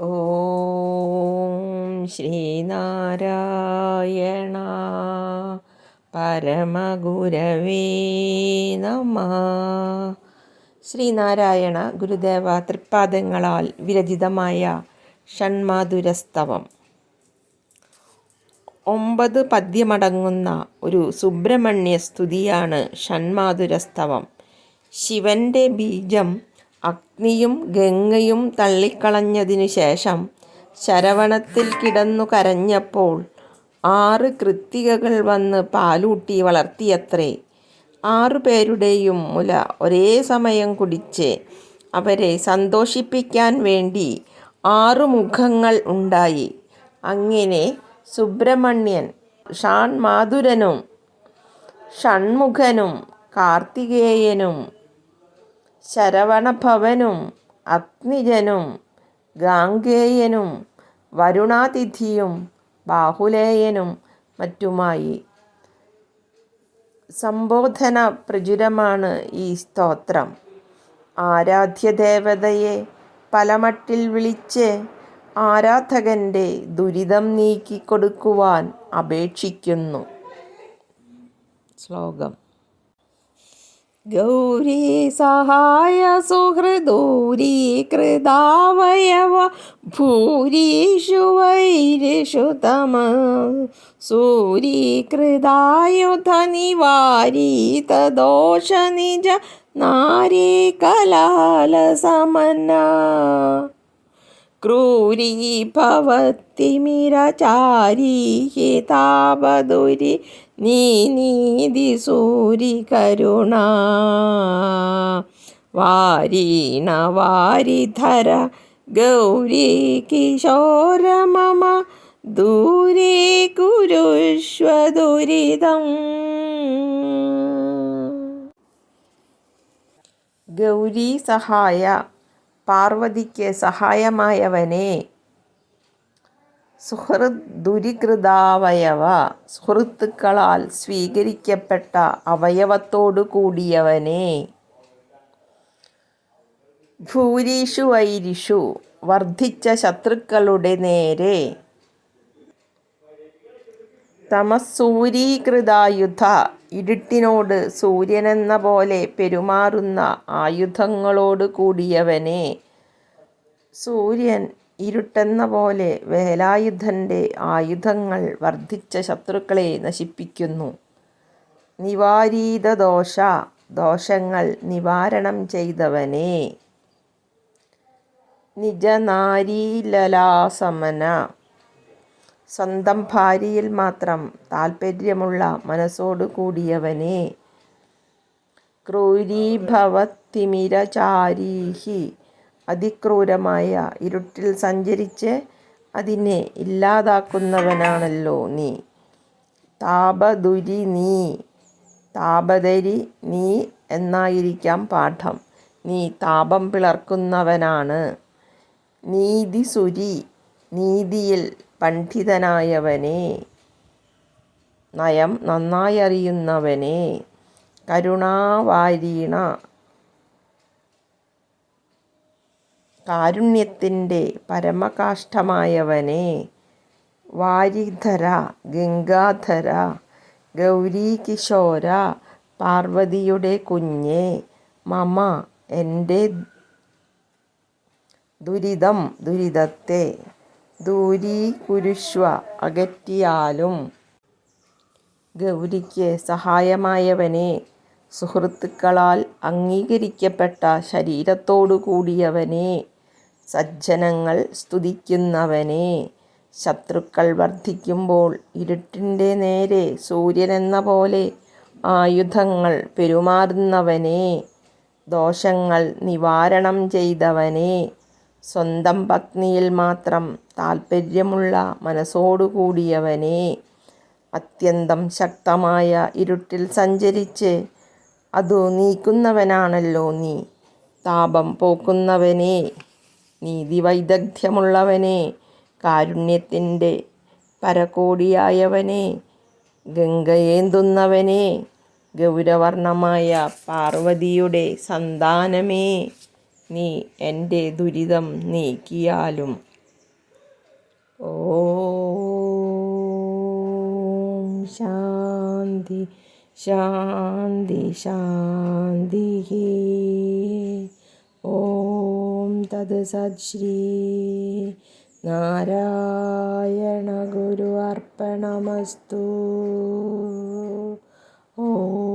ഓം ശ്രീനാരായണ പരമഗുരവേ നമ. ശ്രീനാരായണ ഗുരുദേവ തൃപ്പാദങ്ങളാൽ വിരചിതമായ ഷൺമാധുരസ്തവം. ഒമ്പത് പദ്യമടങ്ങുന്ന ഒരു സുബ്രഹ്മണ്യ സ്തുതിയാണ് ഷൺമാധുരസ്തവം. ശിവന്റെ ബീജം അഗ്നിയും ഗംഗയും തള്ളിക്കളഞ്ഞതിനു ശേഷം ശരവണത്തിൽ കിടന്നു കരഞ്ഞപ്പോൾ ആറ് കൃത്തികകൾ വന്ന് പാലൂട്ടി വളർത്തിയത്രേ. ആറു പേരുടെയും മുല ഒരേ സമയം കുടിച്ച് അവരെ സന്തോഷിപ്പിക്കാൻ വേണ്ടി ആറു മുഖങ്ങൾ ഉണ്ടായി. അങ്ങനെ സുബ്രഹ്മണ്യൻ ഷാൺമാധുരനും ഷൺമുഖനും കാർത്തികേയനും ശരവണഭവനും അഗ്നിജനും ഗാംഗേയനും വരുണാതിഥിയും ബാഹുലേയനും മറ്റുമായി. സംബോധന പ്രചുരമാണ് ഈ സ്തോത്രം. ആരാധ്യദേവതയെ പലമട്ടിൽ വിളിച്ച് ആരാധകന്റെ ദുരിതം നീക്കിക്കൊടുക്കുവാൻ അപേക്ഷിക്കുന്നു. ശ്ലോകം. ഗൗരീ സഹായ സുഹൃദൂരീകൃതാവയവ ഭൂരീഷു വൈരിഷു തമ. സൂരീകൃതായുധ നിവാരീതദോഷ നിജ നാരീ കലാല സമന ക്രൂരീ ഭവത്തിമിരചാരീ ഹിതാപദുരി നീനീതി സൂരികരുണ വാരീണ വാരിധര ഗൗരീ കിശോര മമ ദൂരേ കുരുഷ്വദുരിതം. ഗൗരി സഹായ പാർവതിക്ക് സഹായമായവനെ. സുഹൃത് ദുരികൃതാവയവ സുഹൃത്തുക്കളാൽ സ്വീകരിക്കപ്പെട്ട അവയവത്തോടു കൂടിയവനെ. ഭൂരിഷു വൈരിഷു വർദ്ധിച്ച ശത്രുക്കളുടെ നേരെ. തമസൂരീകൃതായുധ ഇരുട്ടിനോട് സൂര്യനെന്ന പോലെ പെരുമാറുന്ന ആയുധങ്ങളോട് കൂടിയവനെ. സൂര്യൻ ഇരുട്ടെന്ന പോലെ വേലായുധന്റെ ആയുധങ്ങൾ വർദ്ധിച്ച ശത്രുക്കളെ നശിപ്പിക്കുന്നു. നിവാരീത ദോഷ ദോഷങ്ങൾ നിവാരണം ചെയ്തവനെ. നിജനാരീലലാസമന സ്വന്തം ഭാര്യയിൽ മാത്രം താൽപ്പര്യമുള്ള മനസ്സോടു കൂടിയവനെ. ക്രൂരീഭവത്തിമിരചാരീഹി അതിക്രൂരമായ ഇരുട്ടിൽ സഞ്ചരിച്ച് അതിനെ ഇല്ലാതാക്കുന്നവനാണല്ലോ നീ. താപദുരി നീ താപതരി നീ എന്നായിരിക്കാം പാഠം. നീ താപം പിളർക്കുന്നവനാണ്. നീതിസുരി നീതിയിൽ പണ്ഡിതനായവനെ. നയം നന്നായി അറിയുന്നവനെ കരുണാവാരീണ. കാരുണ്യത്തിന്റെ പരമകാഷ്ഠമായവനെ. വാരിധര ഗംഗാധര ഗൗരീകിശോര പാർവതിയുടെ കുഞ്ഞെ. മമ എന്റെ ദുരിതം ദുരിതത്തെ. ദൂരീകുരുഷ്വ അകറ്റിയാലും. ഗൗരിക്ക് സഹായമായവനെ സുഹൃത്തുക്കളാൽ അംഗീകരിക്കപ്പെട്ട ശരീരത്തോടു കൂടിയവനെ സജ്ജനങ്ങൾ സ്തുതിക്കുന്നവനെ. ശത്രുക്കൾ വർദ്ധിക്കുമ്പോൾ ഇരുട്ടിന്റെ നേരെ സൂര്യനെന്ന പോലെ ആയുധങ്ങൾ പെരുമാറുന്നവനെ ദോഷങ്ങൾ നിവാരണം ചെയ്തവനെ. സ്വന്തം പത്നിയിൽ മാത്രം താൽപ്പര്യമുള്ള മനസ്സോടുകൂടിയവനെ അത്യന്തം ശക്തമായ ഇരുട്ടിൽ സഞ്ചരിച്ച് അതു നീക്കുന്നവനാണല്ലോ നീ. താപം പോക്കുന്നവനെ നീതിവൈദഗ്ധ്യമുള്ളവനെ കാരുണ്യത്തിന്റെ പരകോടിയായവനെ ഗംഗയേന്തുന്നവനെ ഗൗരവർണമായ പാർവതിയുടെ സന്താനമേ. നീ എന്റെ ദുരിതം നീക്കിയാലും. ഓ ശാന്തി ശാന്തി ശാന്തി ഓം തത് സത്ശ്രീ നാരായണ ഗുരു അർപ്പണമസ്തു. ഓ